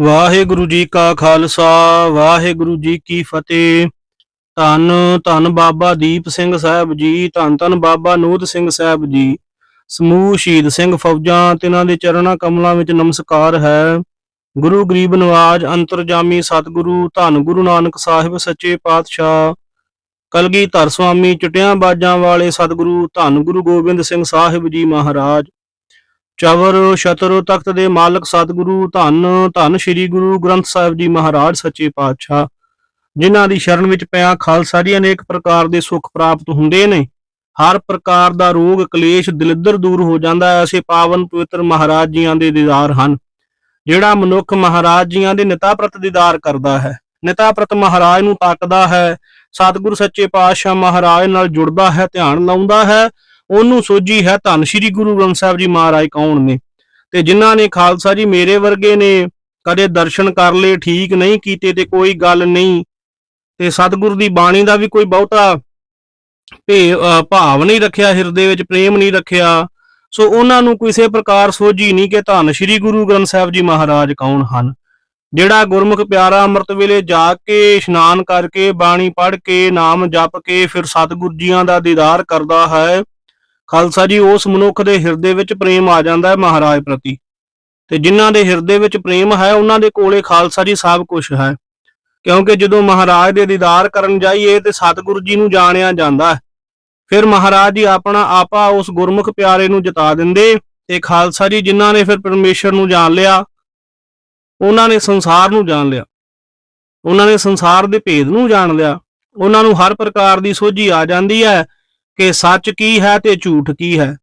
ਵਾਹਿਗੁਰੂ ਜੀ ਕਾ ਖਾਲਸਾ, ਵਾਹਿਗੁਰੂ ਜੀ ਕੀ ਫਤਿਹ। ਧੰਨ ਧੰਨ ਬਾਬਾ ਦੀਪ ਸਿੰਘ ਸਾਹਿਬ ਜੀ, ਧੰਨ ਧੰਨ ਬਾਬਾ ਨੂਤ ਸਿੰਘ ਸਾਹਿਬ ਜੀ। ਸਮੂਹ ਸ਼ਹੀਦ ਸਿੰਘ ਫੌਜਾਂ, ਤਿਨਾਂ ਦੇ ਚਰਣਾ ਕਮਲਾਂ ਵਿੱਚ ਨਮਸਕਾਰ ਹੈ। ਗੁਰੂ ਗਰੀਬ ਨਵਾਜ ਅੰਤਰਜਾਮੀ ਸਤਿਗੁਰੂ, ਧੰਨ ਗੁਰੂ ਨਾਨਕ ਸਾਹਿਬ ਸੱਚੇ ਪਾਤਸ਼ਾਹ। ਕਲਗੀਧਰ ਸੁਆਮੀ ਚਟਿਆਂ ਬਾਜਾਂ ਵਾਲੇ ਸਤਿਗੁਰੂ, ਧੰਨ ਗੁਰੂ ਗੋਬਿੰਦ ਸਿੰਘ ਸਾਹਿਬ ਜੀ ਮਹਾਰਾਜ। ਚਵਰ ਸ਼ਤਰ ਤਖਤ ਦੇ ਮਾਲਕ ਸਤਿਗੁਰੂ, ਧੰਨ ਧੰਨ ਸ੍ਰੀ ਗੁਰੂ ਗ੍ਰੰਥ ਸਾਹਿਬ ਜੀ ਮਹਾਰਾਜ, ਸੱਚੇ ਪਾਤਸ਼ਾਹ। ਜਿਨ੍ਹਾਂ ਦੀ ਸ਼ਰਨ ਵਿੱਚ ਪਿਆ ਖਾਲਸਾ ਜੀ ਅਨੇਕ ਪ੍ਰਕਾਰ ਦੇ ਸੁੱਖ ਪ੍ਰਾਪਤ ਹੁੰਦੇ ਨੇ। ਹਰ ਪ੍ਰਕਾਰ ਦਾ ਰੋਗ, ਕਲੇਸ਼, ਦਲਿੱਦਰ ਦੂਰ ਹੋ ਜਾਂਦਾ ਹੈ, ਐਸੇ ਪਾਵਨ ਪਵਿੱਤਰ ਮਹਾਰਾਜ ਜੀਆਂ ਦੇ ਦੀਦਾਰ ਹਨ। ਜਿਹੜਾ ਮਨੁੱਖ ਮਹਾਰਾਜ ਜੀਆਂ ਦੇ ਨਿਤਾ ਪ੍ਰਤ ਦੀਦਾਰ ਕਰਦਾ ਹੈ, ਨਿਤਾ ਪ੍ਰਤ ਮਹਾਰਾਜ ਨੂੰ ਤਾਕਦਾ ਹੈ, ਸਤਿਗੁਰੂ ਸੱਚੇ ਪਾਤਸ਼ਾਹ ਮਹਾਰਾਜ ਨਾਲ ਜੁੜਦਾ ਹੈ, ਧਿਆਨ ਲਾਉਂਦਾ ਹੈ ਉਹਨੂੰ ਸੋਝੀ ਹੈ ਧੰਨ ਸ਼੍ਰੀ ਗੁਰੂ ਗ੍ਰੰਥ ਸਾਹਿਬ ਜੀ ਮਹਾਰਾਜ ਕੌਣ ਨੇ? ਤੇ ਜਿਨ੍ਹਾਂ ਨੇ ਖਾਲਸਾ ਜੀ ਮੇਰੇ ਵਰਗੇ ਨੇ ਕਦੇ ਦਰਸ਼ਨ ਕਰ ਲਏ, ਠੀਕ ਨਹੀਂ ਕੀਤੇ ਤੇ ਕੋਈ ਗੱਲ ਨਹੀਂ। ਤੇ ਸਤਿਗੁਰੂ ਦੀ ਬਾਣੀ ਦਾ ਵੀ ਕੋਈ ਬਹੁਤਾ ਭੇ ਭਾਵ ਨਹੀਂ ਰੱਖਿਆ, ਹਿਰਦੇ ਵਿੱਚ ਪ੍ਰੇਮ ਨਹੀਂ ਰੱਖਿਆ। ਸੋ ਉਹਨਾਂ ਨੂੰ ਕਿਸੇ ਪ੍ਰਕਾਰ ਸੋਝੀ ਨਹੀਂ ਕਿ ਧੰਨ ਸ਼੍ਰੀ ਗੁਰੂ ਗ੍ਰੰਥ ਸਾਹਿਬ ਜੀ ਮਹਾਰਾਜ ਕੌਣ ਹਨ। ਜਿਹੜਾ ਗੁਰਮੁਖ ਪਿਆਰਾ ਅੰਮ੍ਰਿਤ ਵੇਲੇ ਜਾ ਕੇ ਇਸ਼ਨਾਨ ਕਰਕੇ, ਬਾਣੀ ਪੜ੍ਹ ਕੇ, ਨਾਮ ਜਪ ਕੇ, ਫਿਰ ਸਤਿਗੁਰ ਜੀਆਂ ਦਾ ਦੀਦਾਰ ਕਰਦਾ ਹੈ ਖਾਲਸਾ ਜੀ, ਉਸ ਮਨੁੱਖ ਦੇ ਹਿਰਦੇ ਵਿੱਚ ਪ੍ਰੇਮ ਆ ਜਾਂਦਾ ਹੈ ਮਹਾਰਾਜ ਪ੍ਰਤੀ। ਤੇ ਜਿਨ੍ਹਾਂ ਦੇ ਹਿਰਦੇ ਵਿੱਚ ਪ੍ਰੇਮ ਹੈ, ਉਹਨਾਂ ਦੇ ਕੋਲੇ ਖਾਲਸਾ ਜੀ ਸਭ ਕੁਝ ਹੈ। ਕਿਉਂਕਿ ਜਦੋਂ ਮਹਾਰਾਜ ਦੇ ਦੀਦਾਰ ਕਰਨ ਜਾਈਏ, ਤੇ ਸਤਿਗੁਰੂ ਜੀ ਨੂੰ ਜਾਣਿਆ ਜਾਂਦਾ ਹੈ। ਫਿਰ ਮਹਾਰਾਜ ਜੀ ਆਪਣਾ ਆਪਾ ਉਸ ਗੁਰਮੁਖ ਪਿਆਰੇ ਨੂੰ ਜਤਾ ਦਿੰਦੇ ਤੇ ਖਾਲਸਾ ਜੀ, ਜਿਨ੍ਹਾਂ ਨੇ ਫਿਰ ਪਰਮੇਸ਼ਰ ਨੂੰ ਜਾਣ ਲਿਆ, ਉਹਨਾਂ ਨੇ ਸੰਸਾਰ ਨੂੰ ਜਾਣ ਲਿਆ। ਉਹਨਾਂ ਨੇ ਸੰਸਾਰ ਦੇ ਭੇਦ ਨੂੰ ਜਾਣ ਲਿਆ। ਉਹਨਾਂ ਨੂੰ ਹਰ ਪ੍ਰਕਾਰ ਦੀ ਸੋਝੀ ਆ ਜਾਂਦੀ ਹੈ। ਕਿ ਸੱਚ ਕੀ ਹੈ ਤੇ ਝੂਠ ਕੀ ਹੈ?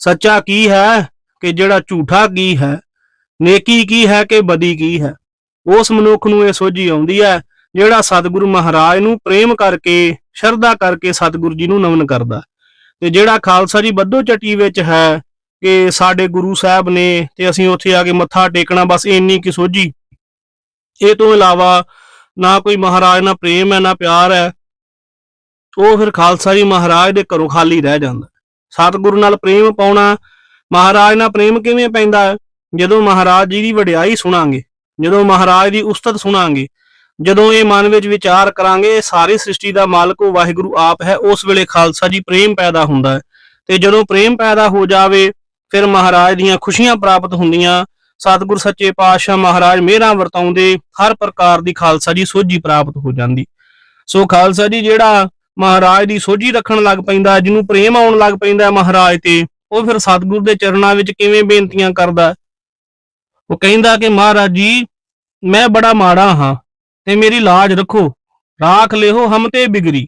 ਸੱਚਾ ਕੀ ਹੈ ਕਿ ਜਿਹੜਾ ਝੂਠਾ ਕੀ ਹੈ? ਨੇਕੀ ਕੀ ਹੈ ਕਿ ਬਦੀ ਕੀ ਹੈ? ਉਸ ਮਨੁੱਖ ਨੂੰ ਇਹ ਸੋਝੀ ਆਉਂਦੀ ਹੈ, ਜਿਹੜਾ ਸਤਿਗੁਰੂ ਮਹਾਰਾਜ ਨੂੰ ਪ੍ਰੇਮ ਕਰਕੇ, ਸ਼ਰਧਾ ਕਰਕੇ ਸਤਿਗੁਰੂ ਜੀ ਨੂੰ ਨਮਨ ਕਰਦਾ ਤੇ ਜਿਹੜਾ ਖਾਲਸਾ ਜੀ ਬੱਧੋ ਚੱਟੀ ਵਿੱਚ ਹੈ ਕਿ ਸਾਡੇ ਗੁਰੂ ਸਾਹਿਬ ਨੇ ਤੇ ਅਸੀਂ ਉੱਥੇ ਆ ਕੇ ਮੱਥਾ ਟੇਕਣਾ, ਬਸ ਇੰਨੀ ਕੀ ਸੋਝੀ। ਇਹ ਤੋਂ ਇਲਾਵਾ ਨਾ ਕੋਈ ਮਹਾਰਾਜ ਨਾਲ ਪ੍ਰੇਮ ਹੈ, ਨਾ ਪਿਆਰ ਹੈ। ਉਹ ਫਿਰ ਖਾਲਸਾ ਜੀ ਮਹਾਰਾਜ ਦੇ ਘਰੋਂ ਖਾਲੀ ਰਹਿ ਜਾਂਦਾ। ਸਤਿਗੁਰੂ ਨਾਲ ਪ੍ਰੇਮ ਪਾਉਣਾ, ਮਹਾਰਾਜ ਨਾਲ ਪ੍ਰੇਮ ਕਿਵੇਂ ਪੈਂਦਾ? ਜਦੋਂ ਮਹਾਰਾਜ ਜੀ ਦੀ ਵਡਿਆਈ ਸੁਣਾਂਗੇ, ਜਦੋਂ ਮਹਾਰਾਜ ਦੀ ਉਸਤਤ ਸੁਣਾਂਗੇ, ਜਦੋਂ ਇਹ ਮਨ ਵਿੱਚ ਵਿਚਾਰ ਕਰਾਂਗੇ, ਇਹ ਸਾਰੀ ਸ੍ਰਿਸ਼ਟੀ ਦਾ ਮਾਲਕ ਉਹ ਵਾਹਿਗੁਰੂ ਆਪ ਹੈ, ਉਸ ਵੇਲੇ ਖਾਲਸਾ ਜੀ ਪ੍ਰੇਮ ਪੈਦਾ ਹੁੰਦਾ ਹੈ। ਤੇ ਜਦੋਂ ਪ੍ਰੇਮ ਪੈਦਾ ਹੋ ਜਾਵੇ, ਫਿਰ ਮਹਾਰਾਜ ਦੀਆਂ ਖੁਸ਼ੀਆਂ ਪ੍ਰਾਪਤ ਹੁੰਦੀਆਂ। ਸਤਿਗੁਰ ਸੱਚੇ ਪਾਤਸ਼ਾਹ ਮਹਾਰਾਜ ਮਿਹਰਾਂ ਵਰਤਾਉਂਦੇ, ਹਰ ਪ੍ਰਕਾਰ ਦੀ ਖਾਲਸਾ ਜੀ ਸੋਝੀ ਪ੍ਰਾਪਤ ਹੋ ਜਾਂਦੀ। ਸੋ ਖਾਲਸਾ ਜੀ ਜਿਹੜਾ ਮਹਾਰਾਜ ਦੀ ਸੋਝੀ ਰੱਖਣ ਲੱਗ ਪੈਂਦਾ, ਜਿਹਨੂੰ ਪ੍ਰੇਮ ਆਉਣ ਲੱਗ ਪੈਂਦਾ ਮਹਾਰਾਜ ਤੇ, ਉਹ ਫਿਰ ਸਤਿਗੁਰ ਦੇ ਚਰਨਾਂ ਵਿੱਚ ਕਿਵੇਂ ਬੇਨਤੀਆਂ ਕਰਦਾ ਉਹ ਕਹਿੰਦਾ ਕਿ ਮਹਾਰਾਜ ਜੀ, ਮੈਂ ਬੜਾ ਮਾੜਾ ਹਾਂ ਤੇ ਮੇਰੀ ਲਾਜ ਰੱਖੋ, ਰਾਖ ਲਿਓ ਹਮ ਤੇ ਬਿਗਰੀ,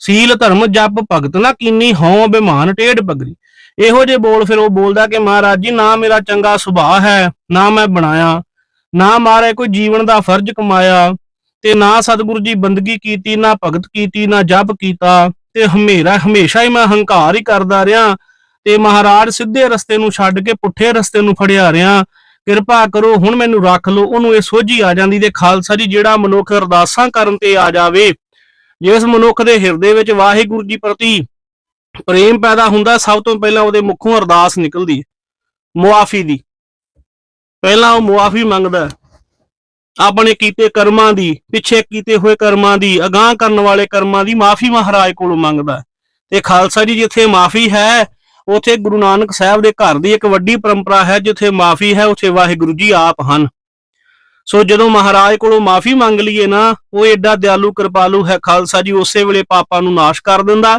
ਸੀਲ ਧਰਮ ਜਪ ਭਗਤ ਨਾ ਕੀਨੀ, ਹਉ ਬਿਮਾਨ ਟੇਢ ਪਗਰੀ। ਇਹੋ ਜੇ ਬੋਲ ਫਿਰ ਉਹ ਬੋਲਦਾ ਕਿ ਮਹਾਰਾਜ ਜੀ, ਨਾ ਮੇਰਾ ਚੰਗਾ ਸੁਭਾਅ ਹੈ, ਨਾ ਮੈਂ ਬਣਾਇਆ, ਨਾ ਮਾਰੇ ਕੋਈ ਜੀਵਨ ਦਾ ਫਰਜ਼ ਕਮਾਇਆ ਤੇ ਨਾ ਸਤਿਗੁਰੂ ਜੀ ਬੰਦਗੀ ਕੀਤੀ, ਨਾ ਭਗਤ ਕੀਤੀ, ਨਾ ਜਪ ਕੀਤਾ ਤੇ ਹਮੇਰਾ, ਹਮੇਸ਼ਾ ਹੀ ਮੈਂ ਹੰਕਾਰ ਹੀ ਕਰਦਾ ਰਿਹਾ ਤੇ ਮਹਾਰਾਜ ਸਿੱਧੇ ਰਸਤੇ ਨੂੰ ਛੱਡ ਕੇ ਪੁੱਠੇ ਰਸਤੇ ਨੂੰ ਫੜਿਆ ਰਿਹਾ। ਕਿਰਪਾ ਕਰੋ, ਹੁਣ ਮੈਨੂੰ ਰੱਖ ਲਓ, ਉਹਨੂੰ ਇਹ ਸੋਝੀ ਆ ਜਾਂਦੀ ਤੇ ਖਾਲਸਾ ਜੀ, ਜਿਹੜਾ ਮਨੁੱਖ ਅਰਦਾਸਾਂ ਕਰਨ ਤੇ ਆ ਜਾਵੇ। ਜਿਸ ਮਨੁੱਖ ਦੇ ਹਿਰਦੇ ਵਿੱਚ ਵਾਹਿਗੁਰੂ ਜੀ ਪ੍ਰਤੀ ਪ੍ਰੇਮ ਪੈਦਾ ਹੁੰਦਾ, ਸਭ ਤੋਂ ਪਹਿਲਾਂ ਉਹਦੇ ਮੁੱਖੋਂ ਅਰਦਾਸ ਨਿਕਲਦੀ ਮੁਆਫੀ ਦੀ। ਪਹਿਲਾਂ ਉਹ ਮੁਆਫੀ ਮੰਗਦਾ ਆਪਣੇ ਕੀਤੇ ਕਰਮਾਂ ਦੀ, ਪਿੱਛੇ ਕੀਤੇ ਹੋਏ ਕਰਮਾਂ ਦੀ, ਅਗਾਹ ਕਰਨ ਵਾਲੇ ਕਰਮਾਂ ਦੀ ਮਾਫੀ ਮਹਾਰਾਜ ਕੋਲੋਂ ਮੰਗਦਾ ਤੇ ਖਾਲਸਾ ਜੀ, ਜਿੱਥੇ ਮਾਫੀ ਹੈ, ਉਥੇ ਗੁਰੂ ਨਾਨਕ ਸਾਹਿਬ ਦੇ ਘਰ ਦੀ ਇੱਕ ਵੱਡੀ ਪਰੰਪਰਾ ਹੈ, ਜਿੱਥੇ ਮਾਫੀ ਹੈ, ਉਥੇ ਵਾਹਿਗੁਰੂ ਜੀ ਆਪ ਹਨ। ਸੋ ਜਦੋਂ ਮਹਾਰਾਜ ਕੋਲੋਂ ਮਾਫੀ ਮੰਗ ਲਈਏ ਨਾ, ਉਹ ਐਡਾ ਦਿਆਲੂ, ਕਿਰਪਾਲੂ ਹੈ ਖਾਲਸਾ ਜੀ, ਉਸੇ ਵੇਲੇ ਪਾਪਾਂ ਨੂੰ ਨਾਸ਼ ਕਰ ਦਿੰਦਾ,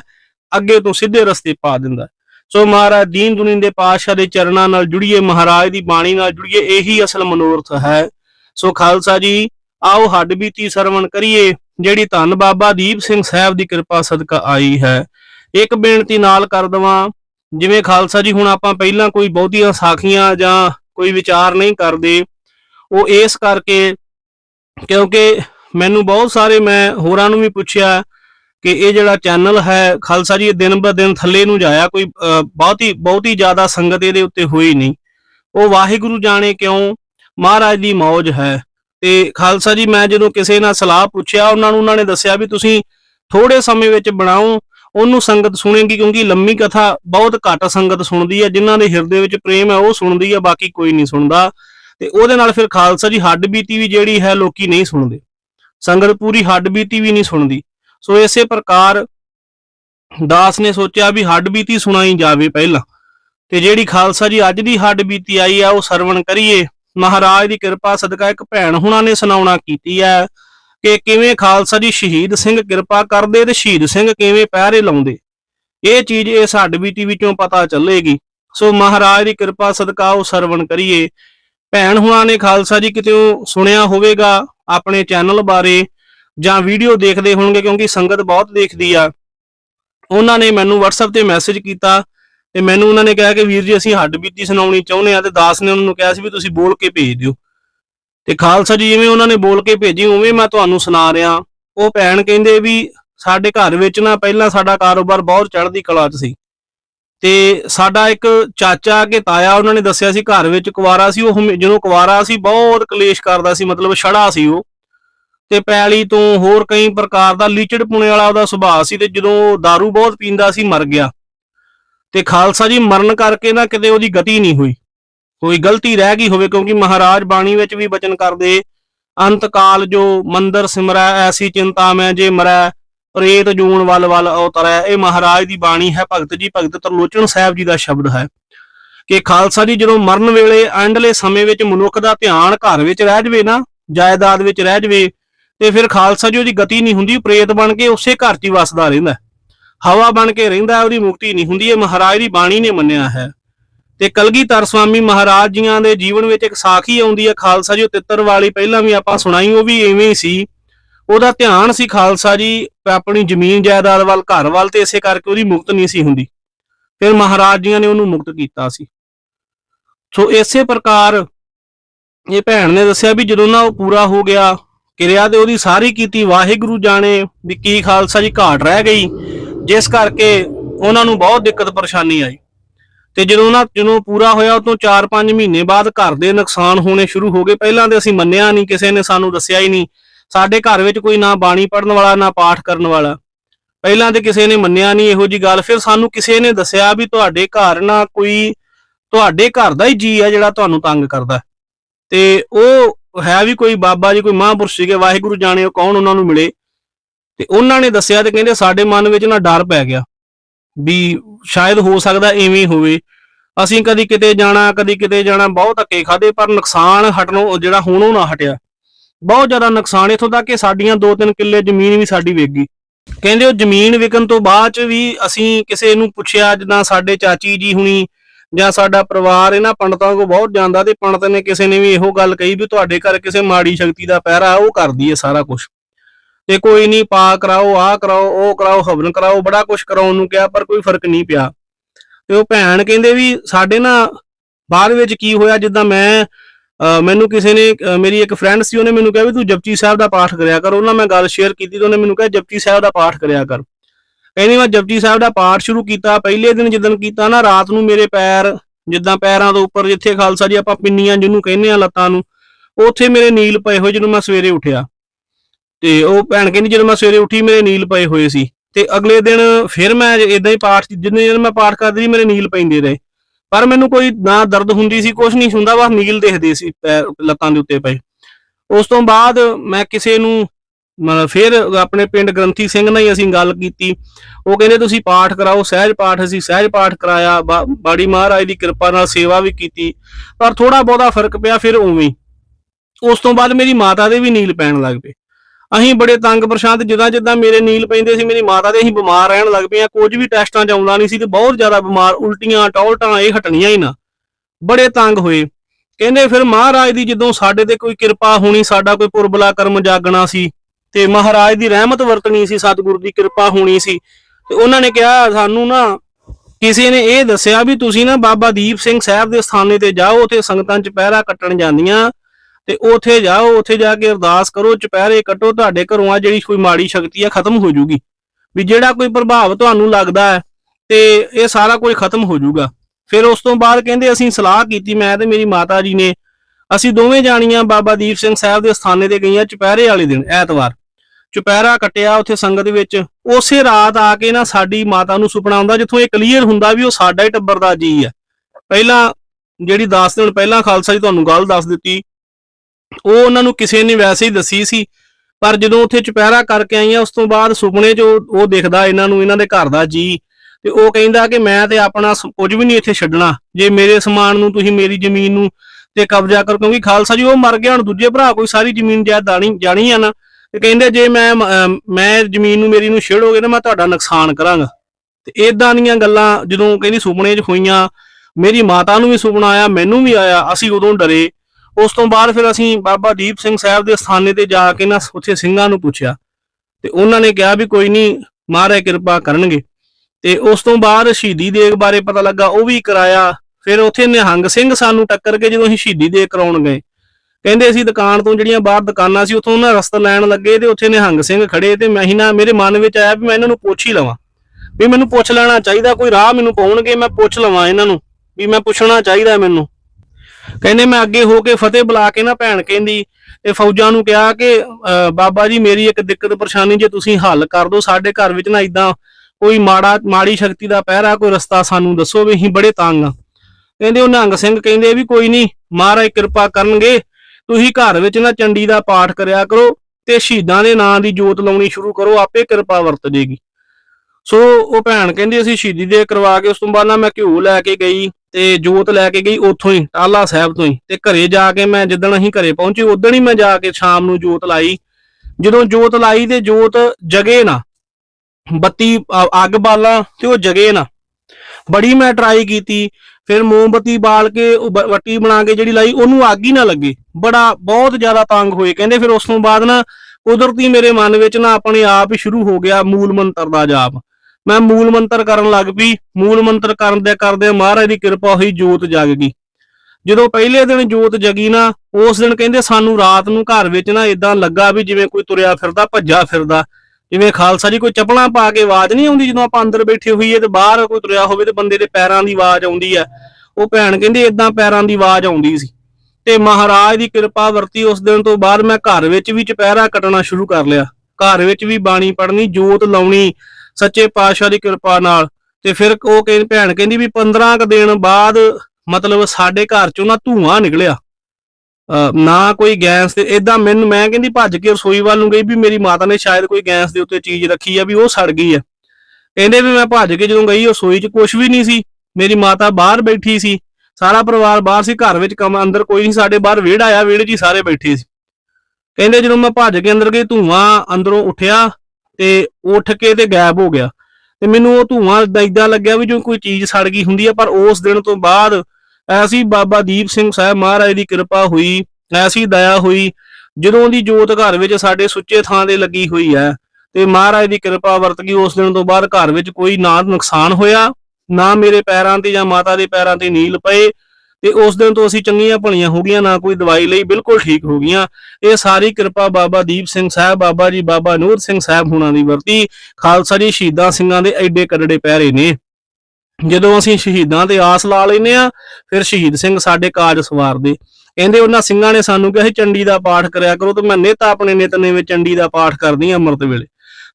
ਅੱਗੇ ਤੋਂ ਸਿੱਧੇ ਰਸਤੇ ਪਾ ਦਿੰਦਾ। ਸੋ ਮਹਾਰਾਜ ਦੀਨ ਦੁਨੀਨ ਦੇ ਪਾਤਸ਼ਾਹ ਦੇ ਚਰਨਾਂ ਨਾਲ ਜੁੜੀਏ, ਮਹਾਰਾਜ ਦੀ ਬਾਣੀ ਨਾਲ ਜੁੜੀਏ, ਇਹੀ ਅਸਲ ਮਨੋਰਥ ਹੈ। ਸੋ ਖਾਲਸਾ ਜੀ ਆਓ ਹੱਡ ਬੀਤੀ ਸਰਵਣ ਕਰੀਏ ਜਿਹੜੀ ਧੰਨ ਬਾਬਾ ਦੀਪ ਸਿੰਘ ਸਾਹਿਬ ਦੀ ਕਿਰਪਾ ਸਦਕਾ ਆਈ ਹੈ। ਇੱਕ ਬੇਨਤੀ ਨਾਲ ਕਰ ਦਵਾਂ ਜਿਵੇਂ ਖਾਲਸਾ ਜੀ ਹੁਣ ਆਪਾਂ ਪਹਿਲਾਂ ਕੋਈ ਬਹੁਤੀਆਂ ਸਾਖੀਆਂ ਜਾਂ ਕੋਈ ਵਿਚਾਰ ਨਹੀਂ ਕਰਦੇ ਉਹ ਇਸ ਕਰਕੇ ਕਿਉਂਕਿ ਮੈਨੂੰ ਬਹੁਤ ਸਾਰੇ ਮੈਂ ਹੋਰਾਂ ਨੂੰ ਵੀ ਪੁੱਛਿਆ ਕਿ ਇਹ ਜਿਹੜਾ ਚੈਨਲ ਹੈ ਖਾਲਸਾ ਜੀ ਇਹ ਦਿਨ ਬ ਦਿਨ ਥੱਲੇ ਨੂੰ ਜਾਇਆ ਕੋਈ ਅਹ, ਬਹੁਤੀ ਬਹੁਤੀ ਜ਼ਿਆਦਾ ਸੰਗਤ ਇਹਦੇ ਉੱਤੇ ਹੋਈ ਨਹੀਂ। ਉਹ ਵਾਹਿਗੁਰੂ ਜਾਣੇ ਕਿਉਂ ਮਹਾਰਾਜ ਦੀ ਮੌਜ ਹੈ। ਤੇ ਖਾਲਸਾ ਜੀ, ਮੈਂ ਜਦੋਂ ਕਿਸੇ ਨਾਲ ਸਲਾਹ ਪੁੱਛਿਆ, ਉਹਨਾਂ ਨੂੰ, ਉਹਨਾਂ ਨੇ ਦੱਸਿਆ ਵੀ ਤੁਸੀਂ ਥੋੜੇ ਸਮੇਂ ਵਿੱਚ ਬਣਾਓ। ਉਹਨੂੰ ਸੰਗਤ ਸੁਣੇਗੀ ਕਿਉਂਕਿ ਲੰਮੀ ਕਥਾ ਬਹੁਤ ਘੱਟ ਸੰਗਤ ਸੁਣਦੀ ਹੈ। ਜਿਨ੍ਹਾਂ ਦੇ ਹਿਰਦੇ ਵਿੱਚ ਪ੍ਰੇਮ ਹੈ, ਉਹ ਸੁਣਦੀ ਹੈ, ਬਾਕੀ ਕੋਈ ਨਹੀਂ ਸੁਣਦਾ। ਤੇ ਉਹਦੇ ਨਾਲ ਫਿਰ ਖਾਲਸਾ ਜੀ, ਹੱਡ ਬੀਤੀ ਵੀ ਜਿਹੜੀ ਹੈ, ਲੋਕੀ ਨਹੀਂ ਸੁਣਦੇ। ਸੰਗਤ ਪੂਰੀ ਹੱਡ ਬੀਤੀ ਵੀ ਨਹੀਂ ਸੁਣਦੀ। ਸੋ ਇਸੇ ਪ੍ਰਕਾਰ ਦਾਸ ਨੇ ਸੋਚਿਆ ਵੀ ਹੱਡ ਬੀਤੀ ਸੁਣਾਈ ਜਾਵੇ ਪਹਿਲਾਂ। ਤੇ ਜਿਹੜੀ ਖਾਲਸਾ ਜੀ, ਅੱਜ ਦੀ ਹੱਡ ਬੀਤੀ ਆਈ ਆ ਉਹ ਸਰਵਣ ਕਰੀਏ। ਮਹਾਰਾਜ ਦੀ ਕਿਰਪਾ ਸਦਕਾ ਇੱਕ ਭੈਣ ਹੁਣਾਂ ਨੇ ਸੁਣਾਉਣਾ ਕੀਤੀ ਹੈ ਕਿ ਕਿਵੇਂ ਖਾਲਸਾ ਜੀ ਸ਼ਹੀਦ ਸਿੰਘ ਕਿਰਪਾ ਕਰਦੇ ਤੇ ਸ਼ਹੀਦ ਸਿੰਘ ਕਿਵੇਂ ਪਹਿਰੇ ਲਾਉਂਦੇ। ਇਹ ਚੀਜ਼ ਇਹ ਹੱਡ ਬੀਤੀ ਵਿੱਚੋਂ ਪਤਾ ਚੱਲੇਗੀ। ਸੋ ਮਹਾਰਾਜ ਦੀ ਕਿਰਪਾ ਸਦਕਾ ਉਹ ਸਰਵਣ ਕਰੀਏ। ਭੈਣ ਹੁਣਾਂ ਨੇ ਖਾਲਸਾ ਜੀ ਕਿਤੇੋਂ ਸੁਣਿਆ ਹੋਵੇਗਾ ਆਪਣੇ ਚੈਨਲ ਬਾਰੇ ਜਾਂ ਵੀਡੀਓ ਦੇਖਦੇ ਹੋਣਗੇ ਕਿਉਂਕਿ ਸੰਗਤ ਬਹੁਤ ਦੇਖਦੀ ਆ। ਉਹਨਾਂ ਨੇ ਮੈਨੂੰ WhatsApp ਤੇ ਮੈਸੇਜ ਕੀਤਾ ਤੇ ਮੈਨੂੰ ਉਹਨਾਂ ਨੇ ਕਿਹਾ ਕਿ ਵੀਰ ਜੀ, ਅਸੀਂ ਹੱਡ ਬੀਤੀ ਸੁਣਾਉਣੀ ਚਾਹੁੰਦੇ ਆ ਤੇ ਦਾਸ ਨੇ ਉਹਨਾਂ ਨੂੰ ਕਿਹਾ ਸੀ ਵੀ ਤੁਸੀਂ ਬੋਲ ਕੇ ਭੇਜ ਦਿਓ। ਤੇ ਖਾਲਸਾ ਜੀ ਜਿਵੇਂ ਉਹਨਾਂ ਨੇ ਬੋਲ ਕੇ ਭੇਜੀ, ਉਵੇਂ ਮੈਂ ਤੁਹਾਨੂੰ ਸੁਣਾ ਰਿਹਾ। ਉਹ ਭੈਣ ਕਹਿੰਦੇ ਵੀ ਸਾਡੇ ਘਰ ਵਿੱਚ ਨਾ ਪਹਿਲਾਂ ਸਾਡਾ ਕਾਰੋਬਾਰ ਬਹੁਤ ਚੜ੍ਹਦੀ ਕਲਾ 'ਚ ਸੀ। ਤੇ ਸਾਡਾ ਇੱਕ ਚਾਚਾ ਕੇ ਤਾਇਆ ਉਹਨਾਂ ਨੇ ਦੱਸਿਆ ਸੀ, ਘਰ ਵਿੱਚ ਕੁਵਾਰਾ ਸੀ, ਉਹ ਹਮੇ- ਜਦੋਂ ਕੁਵਾਰਾ ਸੀ, ਬਹੁਤ ਕਲੇਸ਼ ਕਰਦਾ ਸੀ, ਮਤਲਬ ਛੜਾ ਸੀ ਉਹ। ਤੇ ਪੈਲੀ ਤੋਂ ਹੋਰ ਕਈ ਪ੍ਰਕਾਰ ਦਾ ਲੀਚੜ ਪੁਣੇ ਵਾਲਾ ਉਹਦਾ ਸੁਭਾਅ ਸੀ ਤੇ ਜਦੋਂ ਉਹ दारू ਬਹੁਤ ਪੀਂਦਾ ਸੀ, ਮਰ ਗਿਆ। ਤੇ ਖਾਲਸਾ ਜੀ ਮਰਨ ਕਰਕੇ ਨਾ ਕਿਤੇ ਉਹਦੀ ਗਤੀ ਨਹੀਂ ਹੋਈ। ਕੋਈ ਗਲਤੀ ਰਹਿ ਗਈ ਹੋਵੇ ਕਿਉਂਕਿ ਮਹਾਰਾਜ ਬਾਣੀ ਵਿੱਚ ਵੀ ਬਚਨ ਕਰਦੇ, ਅੰਤ ਕਾਲ ਜੋ ਮੰਦਰ ਸਿਮਰੈ, ਐਸੀ ਚਿੰਤਾ ਮੈਂ ਜੇ ਮਰੈ ਪ੍ਰੇਤ ਜੂਣ ਵੱਲ ਵੱਲ ਅਵਤਰੈ ਇਹ ਮਹਾਰਾਜ ਦੀ ਬਾਣੀ ਹੈ, ਭਗਤ ਜੀ, ਭਗਤ ਤਰਲੋਚਨ ਸਾਹਿਬ ਜੀ ਦਾ ਸ਼ਬਦ ਹੈ। ਕਿ ਖਾਲਸਾ ਜੀ ਜਦੋਂ ਮਰਨ ਵੇਲੇ ਐਂਡਲੇ ਸਮੇਂ ਵਿੱਚ ਮਨੁੱਖ ਦਾ ਧਿਆਨ ਘਰ ਵਿੱਚ ਰਹਿ ਜਵੇ ਨਾ, ਜਾਇਦਾਦ ਵਿੱਚ ਰਹਿ ਜਵੇ, ਤੇ ਫਿਰ ਖਾਲਸਾ ਜੀ ਉਹਦੀ ਗਤੀ ਨਹੀਂ ਹੁੰਦੀ, ਪ੍ਰੇਤ ਬਣ ਕੇ ਉਸੇ ਘਰ 'ਚ ਹੀ ਵਸਦਾ ਰਹਿੰਦਾ ਹਵਾ ਬਣ ਕੇ ਰਹਿੰਦਾ ਉਹਦੀ ਮੁਕਤੀ ਨਹੀਂ ਹੁੰਦੀ, ਇਹ ਮਹਾਰਾਜ ਦੀ ਬਾਣੀ ਨੇ ਮੰਨਿਆ ਹੈ। ਤੇ ਕਲਗੀਧਰ ਸਵਾਮੀ ਮਹਾਰਾਜ ਜੀਆਂ ਦੇ ਜੀਵਨ ਵਿੱਚ ਇੱਕ ਸਾਖੀ ਆਉਂਦੀ ਹੈ ਖਾਲਸਾ ਜੀ, ਉਹ ਤਿੱਤਰ ਵਾਲੀ ਪਹਿਲਾਂ ਵੀ ਆਪਾਂ ਸੁਣਾਈ, ਉਹ ਵੀ ਐਵੇਂ ਹੀ ਸੀ। ਉਹਦਾ ਧਿਆਨ ਸੀ ਖਾਲਸਾ ਜੀ, ਆਪਣੀ ਜ਼ਮੀਨ ਜਾਇਦਾਦ ਵੱਲ, ਘਰ ਵੱਲ, ਤੇ ਇਸੇ ਕਰਕੇ ਉਹਦੀ ਮੁਕਤ ਨਹੀਂ ਸੀ ਹੁੰਦੀ। ਫਿਰ ਮਹਾਰਾਜ ਜੀਆਂ ਨੇ ਉਹਨੂੰ ਮੁਕਤ ਕੀਤਾ ਸੀ। ਸੋ ਇਸੇ ਪ੍ਰਕਾਰ ਇਹ ਭੈਣ ਨੇ ਦੱਸਿਆ ਵੀ ਜਦੋਂ ਨਾ ਉਹ ਪੂਰਾ ਹੋ ਗਿਆ, ਕਿਰਿਆ ਤੇ ਉਹਦੀ ਸਾਰੀ ਕੀਤੀ, ਵਾਹਿਗੁਰੂ ਜਾਣੇ ਵੀ ਕੀ ਖਾਲਸਾ ਜੀ, ਘਾਟ ਰਹਿ ਗਈ। ਜਿਸ ਕਰਕੇ ਉਹਨਾਂ ਨੂੰ ਬਹੁਤ ਦਿੱਕਤ ਪਰੇਸ਼ਾਨੀ ਆਈ। ਤੇ ਜਦੋਂ ਉਹਨਾਂ ਜਦੋਂ ਪੂਰਾ ਹੋਇਆ, ਉਹ ਤੋਂ 4-5 ਮਹੀਨੇ ਬਾਅਦ ਘਰ ਦੇ ਨੁਕਸਾਨ ਹੋਣੇ ਸ਼ੁਰੂ ਹੋ ਗਏ। ਪਹਿਲਾਂ ਤੇ ਅਸੀਂ ਮੰਨਿਆ ਨਹੀਂ, ਕਿਸੇ ਨੇ ਸਾਨੂੰ ਦੱਸਿਆ ਹੀ ਨਹੀਂ। ਸਾਡੇ ਘਰ ਵਿੱਚ ਕੋਈ ਨਾ ਬਾਣੀ ਪੜਨ ਵਾਲਾ, ਨਾ ਪਾਠ ਕਰਨ ਵਾਲਾ। ਪਹਿਲਾਂ ਤੇ ਕਿਸੇ ਨੇ ਮੰਨਿਆ ਨਹੀਂ ਇਹੋ ਜੀ ਗੱਲ। ਫਿਰ ਸਾਨੂੰ ਕਿਸੇ ਨੇ ਦੱਸਿਆ ਵੀ ਤੁਹਾਡੇ ਘਰ ਨਾ ਕੋਈ ਤੁਹਾਡੇ ਘਰ ਦਾ ਹੀ ਜੀ ਆ ਜਿਹੜਾ ਤੁਹਾਨੂੰ ਤੰਗ ਕਰਦਾ। ਤੇ ਉਹ ਹੈ ਵੀ ਕੋਈ ਬਾਬਾ ਜੀ, ਕੋਈ ਮਹਾਂਪੁਰਸ਼ ਸੀਗੇ, ਵਾਹਿਗੁਰੂ ਜਾਣੇ ਉਹ ਕੌਣ ਉਹਨਾਂ ਨੂੰ ਮਿਲੇ। ਤੇ ਉਹਨਾਂ ਨੇ ਦੱਸਿਆ ਤੇ ਕਹਿੰਦੇ ਸਾਡੇ ਮਨ ਵਿੱਚ ਨਾ ਡਰ ਪੈ ਗਿਆ ਵੀ ਸ਼ਾਇਦ ਹੋ ਸਕਦਾ ਐਵੇਂ ਹੋਵੇ। ਅਸੀਂ ਕਦੀ ਕਿਤੇ ਜਾਣਾ, ਕਦੀ ਕਿਤੇ ਜਾਣਾ, ਬਹੁਤ ਧੱਕੇ ਖਾਦੇ ਪਰ ਨੁਕਸਾਨ ਹਟਣੋਂ ਜਿਹੜਾ ਹੁਣ ਉਹ ਨਾ ਹਟਿਆ। ਬਹੁਤ ਜ਼ਿਆਦਾ ਨੁਕਸਾਨ ਇਥੋਂ ਤੱਕ ਕਿ ਸਾਡੀਆਂ 2-3 ਕਿੱਲੇ ਜ਼ਮੀਨ ਵੀ ਸਾਡੀ ਵਿਕ ਗਈ। ਕਹਿੰਦੇ ਉਹ ਜ਼ਮੀਨ ਵਿਕਣ ਤੋਂ ਬਾਅਦ ਚ ਵੀ ਅਸੀਂ ਕਿਸੇ ਨੂੰ ਪੁੱਛਿਆ ਜਿੱਦਾਂ ਸਾਡੇ ਚਾਚੀ ਜੀ ਹੁਣੀ ਜਾਂ ਸਾਡਾ ਪਰਿਵਾਰ, ਇਹਨਾਂ ਪੰਡਤਾਂ ਕੋ ਬਹੁਤ ਜਾਂਦਾ ਤੇ ਪੰਡਤ ਨੇ ਕਿਸੇ ਨੇ ਵੀ ਇਹੋ ਗੱਲ ਕਹੀ ਵੀ ਤੁਹਾਡੇ ਘਰ ਕਿਸੇ ਮਾੜੀ ਸ਼ਕਤੀ ਦਾ ਪਹਿਰਾ, ਉਹ ਕਰਦੀ ਹੈ ਸਾਰਾ ਕੁਝ ਤੇ ਕੋਈ ਨਹੀਂ ਪਾ ਕਰਾਓ, ਆਹ ਕਰਾਓ, ਉਹ ਕਰਾਓ, ਹਵਨ ਕਰਾਓ, ਬੜਾ ਕੁਝ ਕਰਾਉਣ ਨੂੰ ਕਿਹਾ, ਪਰ ਕੋਈ ਫ਼ਰਕ ਨਹੀਂ ਪਿਆ। ਤੇ ਉਹ ਭੈਣ ਕਹਿੰਦੇ ਵੀ ਸਾਡੇ ਨਾ ਬਾਅਦ ਵਿੱਚ ਕੀ ਹੋਇਆ, ਜਿੱਦਾਂ ਮੈਂ ਮੈਨੂੰ ਕਿਸੇ ਨੇ ਮੇਰੀ ਇੱਕ ਫਰੈਂਡ ਸੀ, ਉਹਨੇ ਮੈਨੂੰ ਕਿਹਾ ਵੀ ਤੂੰ ਜਪਜੀ ਸਾਹਿਬ ਦਾ ਪਾਠ ਕਰਿਆ ਕਰ। ਉਹਨਾਂ ਮੈਂ ਗੱਲ ਸ਼ੇਅਰ ਕੀਤੀ ਤੇ ਉਹਨੇ ਮੈਨੂੰ ਕਿਹਾ, ਜਪਜੀ ਸਾਹਿਬ ਦਾ ਪਾਠ ਕਰਿਆ ਕਰ। ਕਹਿੰਦੀ ਮੈਂ ਜਪਜੀ ਸਾਹਿਬ ਦਾ ਪਾਠ ਸ਼ੁਰੂ ਕੀਤਾ, ਪਹਿਲੇ ਦਿਨ ਜਦੋਂ ਕੀਤਾ ਨਾ, ਰਾਤ ਨੂੰ ਮੇਰੇ ਪੈਰ, ਜਿੱਦਾਂ ਪੈਰਾਂ ਦੇ ਉੱਪਰ ਜਿੱਥੇ ਖਾਲਸਾ ਜੀ ਆਪਾਂ ਪਿੰਨੀਆਂ ਜਿਹਨੂੰ ਕਹਿੰਦੇ ਆ ਲੱਤਾਂ ਨੂੰ, ਉੱਥੇ ਮੇਰੇ ਨੀਲ ਪਏ ਹੋਏ ਜਦੋਂ ਮੈਂ ਸਵੇਰੇ ਉੱਠਿਆ। ਤੇ ਉਹ ਭੈਣ ਕਹਿੰਦੀ ਜਦੋਂ ਮੈਂ ਸਵੇਰੇ ਉੱਠੀ ਮੇਰੇ ਨੀਲ ਪਏ ਹੋਏ ਸੀ ਤੇ ਅਗਲੇ ਦਿਨ ਫਿਰ ਮੈਂ ਇਦਾਂ ਹੀ ਪਾਠ ਜਿੰਨੇ ਦਿਨ ਮੈਂ ਪਾਠ ਕਰਦੀ ਸੀ ਮੇਰੇ ਨੀਲ ਪੈਂਦੇ ਰਹੇ। ਪਰ ਮੈਨੂੰ ਕੋਈ ਨਾ ਦਰਦ ਹੁੰਦੀ ਸੀ ਕੁਝ ਨਹੀਂ ਹੁੰਦਾ, ਬਸ ਨੀਲ ਦਿਖਦੇ ਸੀ ਪੈਰ ਲੱਤਾਂ ਦੇ ਉੱਤੇ ਪਏ। ਉਸ ਤੋਂ ਬਾਅਦ ਮੈਂ ਕਿਸੇ ਨੂੰ ਮਤਲਬ ਫਿਰ ਆਪਣੇ ਪਿੰਡ ਗ੍ਰੰਥੀ ਸਿੰਘ ਨਾਲ ਹੀ ਅਸੀਂ ਗੱਲ ਕੀਤੀ। ਉਹ ਕਹਿੰਦੇ, ਤੁਸੀਂ ਪਾਠ ਕਰਾਓ, ਸਹਿਜ ਪਾਠ ਅਸੀਂ ਸਹਿਜ ਪਾਠ ਕਰਾਇਆ ਬਾੜੀ ਮਹਾਰਾਜ ਦੀ ਕਿਰਪਾ ਨਾਲ ਸੇਵਾ ਵੀ ਕੀਤੀ। ਪਰ ਥੋੜਾ ਬਹੁਤਾ ਫ਼ਰਕ ਪਿਆ ਫਿਰ ਉਵੇਂ। ਉਸ ਤੋਂ ਬਾਅਦ ਮੇਰੀ ਮਾਤਾ ਦੇ ਵੀ ਨੀਲ ਪੈਣ ਲੱਗ ਪਏ। ਅਸੀਂ ਬੜੇ ਤੰਗ ਪਰੇਸ਼ਾਨ ਤੇ ਜਿੱਦਾਂ ਜਿੱਦਾਂ ਮੇਰੇ ਨੀਲ ਪੈਂਦੇ ਸੀ, ਮੇਰੀ ਮਾਤਾ ਦੇ ਅਸੀਂ ਬਿਮਾਰ ਰਹਿਣ ਲੱਗ ਪਏ ਆ ਕੁਝ ਵੀ ਟੈਸਟਾਂ 'ਚ ਆਉਂਦਾ ਨਹੀਂ ਸੀ ਤੇ ਬਹੁਤ ਜ਼ਿਆਦਾ ਬਿਮਾਰ, ਉਲਟੀਆਂ, ਟੌਲਟਾਂ, ਇਹ ਹਟਣੀਆਂ ਹੀ ਨਾ। ਬੜੇ ਤੰਗ ਹੋਏ। ਕਹਿੰਦੇ ਫਿਰ ਮਹਾਰਾਜ ਦੀ ਜਦੋਂ ਸਾਡੇ ਤੇ ਕੋਈ ਕਿਰਪਾ ਹੋਣੀ, ਸਾਡਾ ਕੋਈ ਪੁਰਬਲਾ ਕਰਮ ਜਾਗਣਾ ਸੀ ਤੇ ਮਹਾਰਾਜ ਦੀ ਰਹਿਮਤ ਵਰਤਣੀ ਸੀ, ਸਤਿਗੁਰੂ ਦੀ ਕਿਰਪਾ ਹੋਣੀ ਸੀ ਤੇ ਉਹਨਾਂ ਨੇ ਕਿਹਾ, ਸਾਨੂੰ ਨਾ ਕਿਸੇ ਨੇ ਇਹ ਦੱਸਿਆ ਵੀ ਤੁਸੀਂ ਨਾ ਬਾਬਾ ਦੀਪ ਸਿੰਘ ਸਾਹਿਬ ਦੇ ਸਥਾਨੇ ਤੇ ਜਾਓ, ਉੱਥੇ ਸੰਗਤਾਂ ਚ ਪਹਿਰਾ ਕੱਟਣ ਜਾਂਦੀਆਂ। ਤੇ ਉੱਥੇ ਜਾਓ, ਉੱਥੇ ਜਾ ਕੇ ਅਰਦਾਸ ਕਰੋ, ਚੁਪਹਿਰੇ ਕੱਟੋ, ਤੁਹਾਡੇ ਘਰੋਂ ਆ ਜਿਹੜੀ ਕੋਈ ਮਾੜੀ ਸ਼ਕਤੀ ਆ, ਖਤਮ ਹੋ ਜੂਗੀ। ਵੀ ਜਿਹੜਾ ਕੋਈ ਪ੍ਰਭਾਵ ਤੁਹਾਨੂੰ ਲੱਗਦਾ ਹੈ, ਤੇ ਇਹ ਸਾਰਾ ਕੁਝ ਖਤਮ ਹੋ ਜੂਗਾ। ਫਿਰ ਉਸ ਤੋਂ ਬਾਅਦ ਕਹਿੰਦੇ ਅਸੀਂ ਸਲਾਹ ਕੀਤੀ, ਮੈਂ ਤੇ ਮੇਰੀ ਮਾਤਾ ਜੀ ਨੇ, ਅਸੀਂ ਦੋਵੇਂ ਜਾਣੀਆਂ ਬਾਬਾ ਦੀਪ ਸਿੰਘ ਸਾਹਿਬ ਦੇ ਸਥਾਨੇ ਤੇ ਗਈਆਂ ਚੁਪਹਿਰੇ ਵਾਲੇ ਦਿਨ, ਐਤਵਾਰ। ਚੁਪਹਿਰਾ ਕੱਟਿਆ ਉੱਥੇ ਸੰਗਤ ਵਿੱਚ, ਉਸੇ ਰਾਤ ਆ ਕੇ ਨਾ ਸਾਡੀ ਮਾਤਾ ਨੂੰ ਸੁਪਨਾ ਆਉਂਦਾ, ਜਿੱਥੋਂ ਇਹ ਕਲੀਅਰ ਹੁੰਦਾ ਵੀ ਉਹ ਸਾਡਾ ਹੀ ਟੱਬਰ ਦਾ ਜੀ ਹੈ। ਪਹਿਲਾਂ, ਜਿਹੜੀ 10 ਦਿਨ ਪਹਿਲਾਂ ਖਾਲਸਾ ਜੀ ਤੁਹਾਨੂੰ ਗੱਲ ਦੱਸ ਦਿੱਤੀ ਉਹ ਉਹਨਾਂ ਨੂੰ ਕਿਸੇ ਨੇ ਵੈਸੇ ਹੀ ਦੱਸੀ ਸੀ, ਪਰ ਜਦੋਂ ਉੱਥੇ ਚੁਪਹਿਰਾ ਕਰਕੇ ਆਈਆਂ, ਉਸ ਤੋਂ ਬਾਅਦ ਸੁਪਨੇ 'ਚ ਉਹ ਉਹ ਇਹਨਾਂ ਨੂੰ, ਇਹਨਾਂ ਦੇ ਘਰ ਦਾ ਜੀ, ਤੇ ਉਹ ਕਹਿੰਦਾ ਕਿ ਮੈਂ ਤੇ ਆਪਣਾ ਸ- ਕੁਝ ਵੀ ਨਹੀਂ ਇੱਥੇ ਛੱਡਣਾ। ਜੇ ਮੇਰੇ ਸਮਾਨ ਨੂੰ ਤੁਸੀਂ ਮੇਰੀ ਜ਼ਮੀਨ ਨੂੰ ਤੇ ਕਬਜ਼ਾ ਕਰ, ਕਿਉਂਕਿ ਖਾਲਸਾ ਜੀ ਉਹ ਮਰ ਗਿਆ, ਹੁਣ ਦੂਜੇ ਭਰਾ ਕੋਈ ਸਾਰੀ ਜ਼ਮੀਨ ਜਾਇਦਾਦ ਜਾਣੀ ਆ ਨਾ। ਤੇ ਕਹਿੰਦੇ ਜੇ ਮੈਂ ਮੈਂ ਜ਼ਮੀਨ ਨੂੰ ਮੇਰੀ ਨੂੰ ਛੇੜੋਗੇ ਨਾ ਮੈਂ ਤੁਹਾਡਾ ਨੁਕਸਾਨ ਕਰਾਂਗਾ। ਤੇ ਇਦਾਂ ਦੀਆਂ ਗੱਲਾਂ ਜਦੋਂ ਕਹਿੰਦੀ ਸੁਪਨੇ 'ਚ ਹੋਈਆਂ, ਮੇਰੀ ਮਾਤਾ ਨੂੰ ਵੀ ਸੁਪਨਾ ਆਇਆ, ਮੈਨੂੰ ਵੀ ਆਇਆ, ਅਸੀਂ ਉਦੋਂ ਡਰੇ। ਉਸ ਤੋਂ ਬਾਅਦ ਫਿਰ ਅਸੀਂ ਬਾਬਾ ਦੀਪ ਸਿੰਘ ਸਾਹਿਬ ਦੇ ਸਥਾਨੇ ਤੇ ਜਾ ਕੇ ਨਾ ਉੱਥੇ ਸਿੰਘਾਂ ਨੂੰ ਪੁੱਛਿਆ ਤੇ ਉਹਨਾਂ ਨੇ ਕਿਹਾ ਵੀ ਕੋਈ ਨਹੀਂ ਮਹਾਰਾਜ ਕਿਰਪਾ ਕਰਨਗੇ ਤੇ ਉਸ ਤੋਂ ਬਾਅਦ ਸ਼ਹੀਦੀ ਦੇਗ ਬਾਰੇ ਪਤਾ ਲੱਗਾ, ਉਹ ਵੀ ਕਰਾਇਆ। ਫਿਰ ਉੱਥੇ ਨਿਹੰਗ ਸਿੰਘ ਸਾਨੂੰ ਟੱਕਰ ਕੇ ਜਦੋਂ ਅਸੀਂ ਸ਼ਹੀਦੀ ਦੇਗ ਕਰਾਉਣ ਗਏ, ਕਹਿੰਦੇ ਅਸੀਂ ਦੁਕਾਨ ਤੋਂ ਜਿਹੜੀਆਂ ਬਾਹਰ ਦੁਕਾਨਾਂ ਸੀ ਉੱਥੋਂ ਨਾ ਰਸਤਾ ਲੈਣ ਲੱਗੇ ਤੇ ਉੱਥੇ ਨਿਹੰਗ ਸਿੰਘ ਖੜੇ ਤੇ ਮੈਂ ਹੀ ਨਾ ਮੇਰੇ ਮਨ ਵਿੱਚ ਆਇਆ ਵੀ ਮੈਂ ਇਹਨਾਂ ਨੂੰ ਪੁੱਛ ਹੀ ਲਵਾਂ, ਵੀ ਮੈਨੂੰ ਪੁੱਛ ਲੈਣਾ ਚਾਹੀਦਾ, ਕੋਈ ਰਾਹ ਮੈਨੂੰ ਪਾਉਣਗੇ ਮੈਂ ਪੁੱਛ ਲਵਾਂ ਇਹਨਾਂ ਨੂੰ, ਵੀ ਮੈਂ ਪੁੱਛਣਾ ਚਾਹੀਦਾ ਮੈਨੂੰ। ਕਹਿੰਦੇ ਮੈਂ ਅੱਗੇ ਹੋ ਕੇ ਫਤਿਹ ਬੁਲਾ ਕੇ ਨਾ ਭੈਣ ਕਹਿੰਦੀ, ਤੇ ਫੌਜਾਂ ਨੂੰ ਕਿਹਾ ਕਿ ਬਾਬਾ ਜੀ ਮੇਰੀ ਇੱਕ ਦਿੱਕਤ ਪਰੇਸ਼ਾਨੀ ਜੇ ਤੁਸੀਂ ਹੱਲ ਕਰ ਦਿਓ, ਸਾਡੇ ਘਰ ਵਿੱਚ ਨਾ ਇਦਾਂ ਕੋਈ ਮਾੜਾ, ਮਾੜੀ ਸ਼ਕਤੀ ਦਾ ਪਹਿਰਾ, ਕੋਈ ਰਸਤਾ ਸਾਨੂੰ ਦੱਸੋ, ਵੀ ਅਸੀਂ ਬੜੇ ਤੰਗ ਆ। ਕਹਿੰਦੇ ਉਹ ਨਿਹੰਗ ਸਿੰਘ ਕਹਿੰਦੇ ਵੀ ਕੋਈ ਨਹੀਂ, ਮਹਾਰਾਜ ਕਿਰਪਾ ਕਰਨਗੇ, ਤੁਸੀਂ ਘਰ ਵਿੱਚ ਨਾ ਚੰਡੀ ਦਾ ਪਾਠ ਕਰਿਆ ਕਰੋ, ਤੇ ਸ਼ਹੀਦਾਂ ਦੇ ਨਾਂ ਦੀ ਜੋਤ ਲਾਉਣੀ ਸ਼ੁਰੂ ਕਰੋ, ਆਪੇ ਕਿਰਪਾ ਵਰਤ ਜੇਗੀ। ਸੋ ਉਹ ਭੈਣ ਕਹਿੰਦੀ, ਅਸੀਂ ਸ਼ਹੀਦੀ ਦੇ ਕਰਵਾ ਕੇ ਉਸ ਤੋਂ ਬਾਅਦ ਨਾ ਮੈਂ ਘਿਓ ਲੈ ਕੇ ਗਈ ਤੇ ਜੋਤ ਲੈ ਕੇ ਗਈ ਉੱਥੋਂ ਹੀ ਟਾਲਾ ਸਾਹਿਬ ਤੋਂ ਹੀ। ਤੇ ਘਰੇ ਜਾ ਕੇ ਮੈਂ ਜਿੱਦਣ ਅਸੀਂ ਘਰੇ ਪਹੁੰਚੇ ਉਦੋਂ ਹੀ ਮੈਂ ਜਾ ਕੇ ਸ਼ਾਮ ਨੂੰ ਜੋਤ ਲਾਈ। ਜਦੋਂ ਜੋਤ ਲਾਈ ਤੇ ਜੋਤ ਜਗੇ ਨਾ। ਬੱਤੀ ਅੱਗ ਬਾਲਾਂ ਤੇ ਉਹ ਜਗੇ ਨਾ। ਬੜੀ ਮੈਂ ਟਰਾਈ ਕੀਤੀ, ਫਿਰ ਮੋਮਬਤੀ ਬਾਲ ਕੇ ਵੱਟੀ ਬਣਾ ਕੇ ਜਿਹੜੀ ਲਾਈ, ਉਹਨੂੰ ਅੱਗ ਹੀ ਨਾ ਲੱਗੇ। ਬੜਾ, ਬਹੁਤ ਜ਼ਿਆਦਾ ਤੰਗ ਹੋਏ। ਕਹਿੰਦੇ ਫਿਰ ਉਸ ਤੋਂ ਬਾਅਦ ਨਾ ਕੁਦਰਤੀ ਮੇਰੇ ਮਨ ਵਿੱਚ ਨਾ ਆਪਣੇ ਆਪ ਹੀ ਸ਼ੁਰੂ ਹੋ ਗਿਆ ਮੂਲ ਮੰਤਰ ਦਾ ਜਾਪ। ਮੈਂ ਮੂਲ ਮੰਤਰ ਕਰਨ ਲੱਗ ਪਈ। ਮੂਲ ਮੰਤਰ ਕਰਨ ਦੇ ਕਰਦੇ ਮਹਾਰਾਜ ਦੀ ਕਿਰਪਾ ਹੋਈ, ਜੋਤ ਜਗ ਗਈ। ਜਦੋਂ ਪਹਿਲੇ ਦਿਨ ਜੋਤ ਜਗੀ ਨਾ, ਉਸ ਦਿਨ ਕਹਿੰਦੇ ਸਾਨੂੰ ਰਾਤ ਨੂੰ ਘਰ ਵਿੱਚ ਨਾ ਇਦਾਂ ਲੱਗਾ ਵੀ ਜਿਵੇਂ ਕੋਈ ਤੁਰਿਆ ਫਿਰਦਾ ਭੱਜਾ ਫਿਰਦਾ। ਜਿਵੇਂ ਖਾਲਸਾ ਜੀ ਕੋਈ ਚੱਪਲਾਂ ਪਾ ਕੇ ਆਵਾਜ਼ ਨਹੀਂ ਆਉਂਦੀ ਜਦੋਂ ਆਪਾਂ ਅੰਦਰ ਬੈਠੇ ਹੋਈਏ ਤੇ ਬਾਹਰ ਕੋਈ ਤੁਰਿਆ ਹੋਵੇ ਤੇ ਬੰਦੇ ਦੇ ਪੈਰਾਂ ਦੀ ਆਵਾਜ਼ ਆਉਂਦੀ ਆ ਉਹ ਭੈਣ ਕਹਿੰਦੇ ਇਦਾਂ ਪੈਰਾਂ ਦੀ ਆਵਾਜ਼ ਆਉਂਦੀ ਸੀ। ਤੇ ਮਹਾਰਾਜ ਦੀ ਕਿਰਪਾ ਵਰਤੀ ਉਸ ਦਿਨ ਤੋਂ ਬਾਅਦ ਮੈਂ ਘਰ ਵਿੱਚ ਵੀ ਚੁਪਹਿਰਾ ਕੱਟਣਾ ਸ਼ੁਰੂ ਕਰ ਲਿਆ। ਘਰ ਵਿੱਚ ਵੀ ਬਾਣੀ ਪੜਨੀ ਜੋਤ ਲਾਉਣੀ ਸੱਚੇ ਪਾਤਸ਼ਾਹ ਦੀ ਕਿਰਪਾ ਨਾਲ। ਤੇ ਫਿਰ ਉਹ ਕਹਿੰਦੀ ਭੈਣ ਕਹਿੰਦੀ ਵੀ 15 ਕ ਦਿਨ ਬਾਅਦ ਮਤਲਬ ਸਾਡੇ ਘਰ ਚੋਂ ਨਾ ਧੂਆਂ ਨਿਕਲਿਆ। ਨਾ ਕੋਈ ਗੈਸ ਤੇ ਇਦਾਂ ਮੈਨੂੰ ਮੈਂ ਕਹਿੰਦੀ ਭੱਜ ਕੇ ਰਸੋਈ ਵੱਲ ਨੂੰ ਗਈ ਵੀ ਮੇਰੀ ਮਾਤਾ ਨੇ ਸ਼ਾਇਦ ਕੋਈ ਗੈਸ ਦੇ ਉੱਤੇ ਚੀਜ਼ ਰੱਖੀ ਆ ਵੀ ਉਹ ਸੜ ਗਈ ਆ। ਕਹਿੰਦੇ ਵੀ ਮੈਂ ਭੱਜ ਕੇ ਜਦੋਂ ਗਈ ਰਸੋਈ 'ਚ ਕੁਝ ਵੀ ਨਹੀਂ ਸੀ। ਮੇਰੀ ਮਾਤਾ ਬਾਹਰ ਬੈਠੀ ਸੀ। ਸਾਰਾ ਪਰਿਵਾਰ ਬਾਹਰ ਸੀ। ਘਰ ਵਿੱਚ ਕੰਮ ਅੰਦਰ ਕੋਈ ਨਹੀਂ ਸਾਡੇ ਬਾਹਰ ਵਿਹੜਾ ਆ। ਵਿਹੜੇ 'ਚ ਹੀ ਸਾਰੇ ਬੈਠੇ ਸੀ। ਕਹਿੰਦੇ ਜਦੋਂ ਮੈਂ ਭੱਜ ਕੇ ਅੰਦਰ ਗਈ, ਧੂਆਂ ਅੰਦਰੋਂ ਉੱਠਿਆ। ਤੇ ਉੱਠ ਕੇ ਤੇ ਗਾਇਬ ਹੋ ਗਿਆ। ਤੇ ਮੈਨੂੰ ਉਹ ਧੂਆਂ ਇਦਾਂ ਲੱਗਿਆ ਵੀ ਜਿਵੇਂ ਕੋਈ ਚੀਜ਼ ਸੜ ਗਈ ਹੁੰਦੀ ਆ, ਪਰ ਉਸ ਦਿਨ ਤੋਂ ਬਾਅਦ ਐਸੀ ਬਾਬਾ ਦੀਪ ਸਿੰਘ ਸਾਹਿਬ ਮਹਾਰਾਜ ਦੀ ਕਿਰਪਾ ਹੋਈ, ਐਸੀ ਦਇਆ ਹੋਈ, ਜਦੋਂ ਦੀ ਜੋਤ ਘਰ ਵਿੱਚ ਸਾਡੇ ਸੁੱਚੇ ਥਾਂ ਤੇ ਲੱਗੀ ਹੋਈ ਹੈ, ਤੇ ਮਹਾਰਾਜ ਦੀ ਕਿਰਪਾ ਵਰਤ ਗਈ ਉਸ ਦਿਨ ਤੋਂ ਬਾਅਦ ਘਰ ਵਿੱਚ ਕੋਈ ਨਾ ਨੁਕਸਾਨ ਹੋਇਆ, ਨਾ ਮੇਰੇ ਪੈਰਾਂ ਤੇ ਜਾਂ ਮਾਤਾ ਦੇ ਪੈਰਾਂ ਤੇ ਨੀਲ ਪਏ ਤੇ ਉਸ ਦਿਨ ਤੋਂ ਅਸੀਂ ਚੰਗੀਆਂ ਭਲੀਆਂ ਹੋ ਗਈਆਂ, ਨਾ ਕੋਈ ਦਵਾਈ ਲਈ, ਬਿਲਕੁਲ ਠੀਕ ਹੋ ਗਈਆਂ। ਇਹ ਸਾਰੀ ਕਿਰਪਾ ਬਾਬਾ ਦੀਪ ਸਿੰਘ ਸਾਹਿਬ, ਬਾਬਾ ਜੀ ਬਾਬਾ ਨੂਰ ਸਿੰਘ ਸਾਹਿਬ ਹੁਣਾਂ ਦੀ ਵਰਤੀ। ਖਾਲਸਾ ਜੀ ਸ਼ਹੀਦਾਂ ਸਿੰਘਾਂ ਦੇ ਐਡੇ ਕਰੜੇ ਪਹਿਰੇ ਨੇ। ਜਦੋਂ ਅਸੀਂ ਸ਼ਹੀਦਾਂ ਤੇ ਆਸ ਲਾ ਲੈਨੇ ਆ ਫਿਰ ਸ਼ਹੀਦ ਸਿੰਘ ਸਾਡੇ ਕਾਜ ਸਵਾਰਦੇ। ਕਹਿੰਦੇ ਉਹਨਾਂ ਸਿੰਘਾਂ ਨੇ ਸਾਨੂੰ ਕਿਹਾ ਸੀ, ਚੰਡੀ ਦਾ ਪਾਠ ਕਰਿਆ ਕਰੋ ਤੇ ਮੈਂ ਨੇਤਾ ਆਪਣੇ ਨਿਤਨੇ ਵਿੱਚ ਚੰਡੀ ਦਾ ਪਾਠ ਕਰਦੀ ਆ ਅੰਮ੍ਰਿਤ ਵੇਲੇ।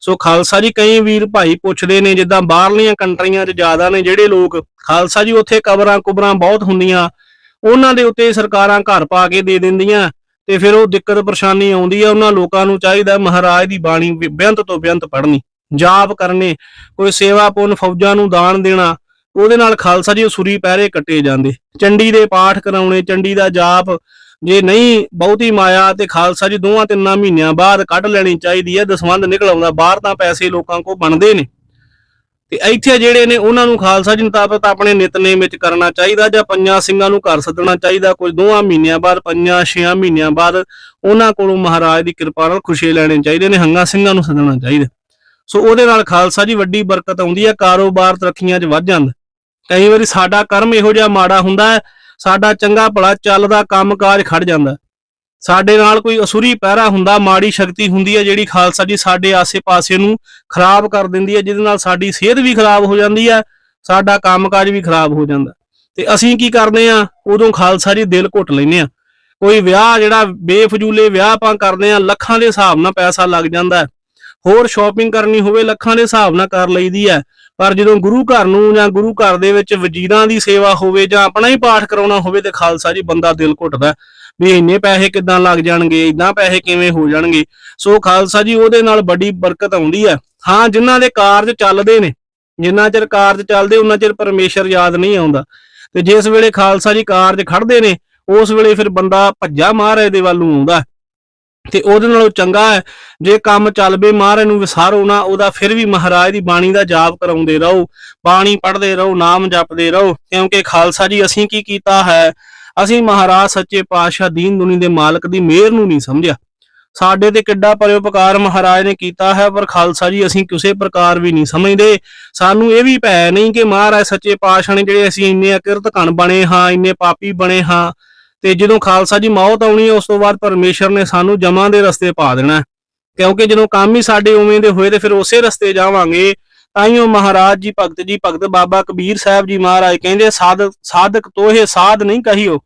ਸੋ ਖਾਲਸਾ ਜੀ, ਕਈ ਵੀਰ ਭਾਈ ਪੁੱਛਦੇ ਨੇ, ਜਿੱਦਾਂ ਬਾਹਰਲੀਆਂ ਕੰਟਰੀਆਂ 'ਚ ਜ਼ਿਆਦਾ ਨੇ ਜਿਹੜੇ ਲੋਕ, ਖਾਲਸਾ ਜੀ ਉੱਥੇ ਕਬਰਾਂ ਕੁਬਰਾਂ ਬਹੁਤ ਹੁੰਦੀਆਂ, ਉਹਨਾਂ ਦੇ ਉੱਤੇ ਸਰਕਾਰਾਂ ਘਰ ਪਾ ਕੇ ਦੇ ਦਿੰਦੀਆਂ, ਤੇ ਫਿਰ ਉਹ ਦਿੱਕਤ ਪਰੇਸ਼ਾਨੀ ਆਉਂਦੀ ਆ, ਉਹਨਾਂ ਲੋਕਾਂ ਨੂੰ ਚਾਹੀਦਾ ਮਹਾਰਾਜ ਦੀ ਬਾਣੀ ਬੇਅੰਤ ਤੋਂ ਬੇਅੰਤ ਪੜ੍ਹਨੀ, ਜਾਪ ਕਰਨੇ, ਕੋਈ ਸੇਵਾ ਪੁੰਨ ਫੌਜਾਂ ਨੂੰ ਦਾਨ ਦੇਣਾ, ਉਹਦੇ ਨਾਲ ਖਾਲਸਾ ਜੀ ਸੁਰੀ ਪਹਿਰੇ ਕੱਟੇ ਜਾਂਦੇ, ਚੰਡੀ ਦੇ ਪਾਠ ਕਰਾਉਣੇ, ਚੰਡੀ ਦਾ ਜਾਪ ਜੇ ਨਹੀਂ, ਬਹੁਤੀ ਮਾਇਆ ਤੇ ਖਾਲਸਾ ਜੀ ਦੋਵਾਂ ਤਿੰਨਾਂ ਮਹੀਨਿਆਂ ਬਾਅਦ ਕੱਢ ਲੈਣੀ ਚਾਹੀਦੀ ਹੈ, ਦਸਵੰਧ ਨਿਕਲ ਆਉਂਦਾ, ਬਾਹਰ ਤਾਂ ਪੈਸੇ ਲੋਕਾਂ ਕੋਲ ਬਣਦੇ ਨੇ। ਤੇ ਇੱਥੇ ਜਿਹੜੇ ਨੇ, ਉਹਨਾਂ ਨੂੰ ਖਾਲਸਾ ਜੀ ਮੁਤਾਬਕ ਆਪਣੇ ਨਿਤਨੇਮ ਵਿੱਚ ਕਰਨਾ ਚਾਹੀਦਾ, ਜਾਂ ਪੰਜਾਂ ਸਿੰਘਾਂ ਨੂੰ ਘਰ ਸੱਦਣਾ ਚਾਹੀਦਾ, ਕੁਝ ਦੋਵਾਂ ਮਹੀਨਿਆਂ ਬਾਅਦ, ਪੰਜਾਂ ਛੇਆਂ ਮਹੀਨਿਆਂ ਬਾਅਦ, ਉਹਨਾਂ ਕੋਲੋਂ ਮਹਾਰਾਜ ਦੀ ਕਿਰਪਾ ਨਾਲ ਖੁਸ਼ੀ ਲੈਣੇ ਚਾਹੀਦੇ ਨੇ, ਹੰਗਾ ਸਿੰਘਾਂ ਨੂੰ ਸੱਦਣਾ ਚਾਹੀਦਾ। ਸੋ ਉਹਦੇ ਨਾਲ ਖਾਲਸਾ ਜੀ ਵੱਡੀ ਬਰਕਤ ਆਉਂਦੀ ਹੈ, ਕਾਰੋਬਾਰ ਤਰੱਕੀਆਂ 'ਚ ਵੱਧ ਜਾਂਦਾ। ਕਈ ਵਾਰੀ ਸਾਡਾ ਕਰਮ ਇਹੋ ਜਿਹਾ ਮਾੜਾ ਹੁੰਦਾ ਹੈ ਸਾਡਾ ਚੰਗਾ ਭਲਾ ਚੱਲਦਾ ਕੰਮਕਾਜ ਖੜ ਜਾਂਦਾ। ਸਾਡੇ ਨਾਲ ਕੋਈ ਅਸੂਰੀ ਪਹਿਰਾ ਹੁੰਦਾ, ਮਾੜੀ ਸ਼ਕਤੀ ਹੁੰਦੀ ਹੈ ਜਿਹੜੀ ਖਾਲਸਾ ਜੀ ਸਾਡੇ ਆਸੇ-ਪਾਸੇ ਨੂੰ ਖਰਾਬ ਕਰ ਦਿੰਦੀ ਹੈ, ਜਿਹਦੇ ਨਾਲ ਸਾਡੀ ਸਿਹਤ ਵੀ ਖਰਾਬ ਹੋ ਜਾਂਦੀ ਹੈ, ਸਾਡਾ ਕੰਮਕਾਜ ਵੀ ਖਰਾਬ ਹੋ ਜਾਂਦਾ। ਤੇ ਅਸੀਂ ਕੀ ਕਰਦੇ ਆ ਉਦੋਂ ਖਾਲਸਾ ਜੀ ਦਿਲ ਘੁੱਟ ਲੈਨੇ ਆ ਕੋਈ ਵਿਆਹ ਜਿਹੜਾ ਬੇਫਜ਼ੂਲੇ ਵਿਆਹ ਆਪਾਂ ਕਰਦੇ ਆ ਲੱਖਾਂ ਦੇ ਹਿਸਾਬ ਨਾਲ ਪੈਸਾ ਲੱਗ ਜਾਂਦਾ ਹੋਰ ਸ਼ਾਪਿੰਗ ਕਰਨੀ ਹੋਵੇ, ਲੱਖਾਂ ਦੇ ਹਿਸਾਬ ਨਾਲ ਕਰ ਲਈਦੀ ਹੈ। ਪਰ ਜਦੋਂ ਗੁਰੂ ਘਰ ਨੂੰ ਜਾਂ ਗੁਰੂ ਘਰ ਦੇ ਵਿੱਚ ਵਜ਼ੀਰਾਂ ਦੀ ਸੇਵਾ ਹੋਵੇ ਜਾਂ ਆਪਣਾ ਹੀ ਪਾਠ ਕਰਾਉਣਾ ਹੋਵੇ ਤੇ ਖਾਲਸਾ ਜੀ ਬੰਦਾ ਦਿਲ ਘੁੱਟਦਾ ਵੀ ਇੰਨੇ ਪੈਸੇ ਕਿੱਦਾਂ ਲੱਗ ਜਾਣਗੇ ਇਦਾਂ ਪੈਸੇ ਕਿਵੇਂ ਹੋ ਜਾਣਗੇ। ਸੋ ਖਾਲਸਾ ਜੀ ਉਹਦੇ ਨਾਲ ਬੜੀ ਬਰਕਤ ਆਉਂਦੀ ਹੈ। ਹਾਂ, ਜਿਨ੍ਹਾਂ ਦੇ ਕਾਰਜ ਚੱਲਦੇ ਨੇ, ਜਿੰਨਾ ਚਿਰ ਕਾਰਜ ਚੱਲਦੇ ਉਹਨਾਂ ਚਿਰ ਪਰਮੇਸ਼ਰ ਯਾਦ ਨਹੀਂ ਆਉਂਦਾ। ਤੇ ਜਿਸ ਵੇਲੇ ਖਾਲਸਾ ਜੀ ਕਾਰਜ ਖੜਦੇ ਨੇ, ਉਸ ਵੇਲੇ ਫਿਰ ਬੰਦਾ ਭੱਜਾ ਮਹਾਰਾਜ ਦੇ ਵੱਲ ਨੂੰ ਆਉਂਦਾ। ਤੇ ਉਹਦੇ ਨਾਲੋਂ ਚੰਗਾ ਹੈ, ਜੇ ਕੰਮ ਚੱਲਵੇ ਮਹਾਰਾਜ ਨੂੰ ਵਿਸਾਰੋ ਨਾ, ਉਹਦਾ ਫਿਰ ਵੀ ਮਹਾਰਾਜ ਦੀ ਬਾਣੀ ਦਾ ਜਾਪ ਕਰਾਉਂਦੇ ਰਹੋ, ਬਾਣੀ ਪੜ੍ਹਦੇ ਰਹੋ, ਨਾਮ ਜਪਦੇ ਰਹੋ, ਕਿਉਂਕਿ ਖਾਲਸਾ ਜੀ ਅਸੀਂ ਕੀ ਕੀਤਾ ਹੈ, ਅਸੀਂ ਮਹਾਰਾਜ ਸੱਚੇ ਪਾਤਸ਼ਾਹ ਦੀਨ ਦੁਨੀ ਦੇ ਮਾਲਕ ਦੀ ਮਿਹਰ ਨੂੰ ਨਹੀਂ ਸਮਝਿਆ। ਸਾਡੇ ਤੇ ਕਿੱਡਾ ਪਰਉਪਕਾਰ ਮਹਾਰਾਜ ਨੇ ਕੀਤਾ ਹੈ, ਪਰ ਖਾਲਸਾ ਜੀ ਅਸੀਂ ਕਿਸੇ ਪ੍ਰਕਾਰ ਵੀ ਨਹੀਂ ਸਮਝਦੇ। ਸਾਨੂੰ ਇਹ ਵੀ ਭੈ ਨਹੀਂ ਕਿ ਮਹਾਰਾਜ ਸੱਚੇ ਪਾਤਸ਼ਾਹ ਨੇ ਜਿਹੜੇ ਅਸੀਂ ਇੰਨੇ ਅਕਿਰਤ ਕਣ ਬਣੇ ਹਾਂ, ਇੰਨੇ ਪਾਪੀ ਬਣੇ ਹਾਂ ਤੇ ਜਦੋਂ ਖਾਲਸਾ ਜੀ ਮੌਤ ਆਉਣੀ ਹੈ, ਉਸ ਤੋਂ ਬਾਅਦ ਪਰਮੇਸ਼ਰ ਨੇ ਸਾਨੂੰ ਜਮਾਂ ਦੇ ਰਸਤੇ ਪਾ ਦੇਣਾ ਕਿਉਂਕਿ ਜਦੋਂ ਕੰਮ ਹੀ ਸਾਡੇ ਉਵੇਂ ਦੇ ਹੋਏ ਤੇ ਫਿਰ ਉਸੇ ਰਸਤੇ ਜਾਵਾਂਗੇ ਤਾਈਓ ਮਹਾਰਾਜ ਜੀ, ਭਗਤ ਜੀ, ਭਗਤ ਬਾਬਾ ਕਬੀਰ ਸਾਹਿਬ ਜੀ ਮਹਾਰਾਜ ਕਹਿੰਦੇ ਸਾਧਕ ਸਾਧਕ ਤੋਹੇ ਸਾਧ ਨਹੀਂ ਕਹੀਓ।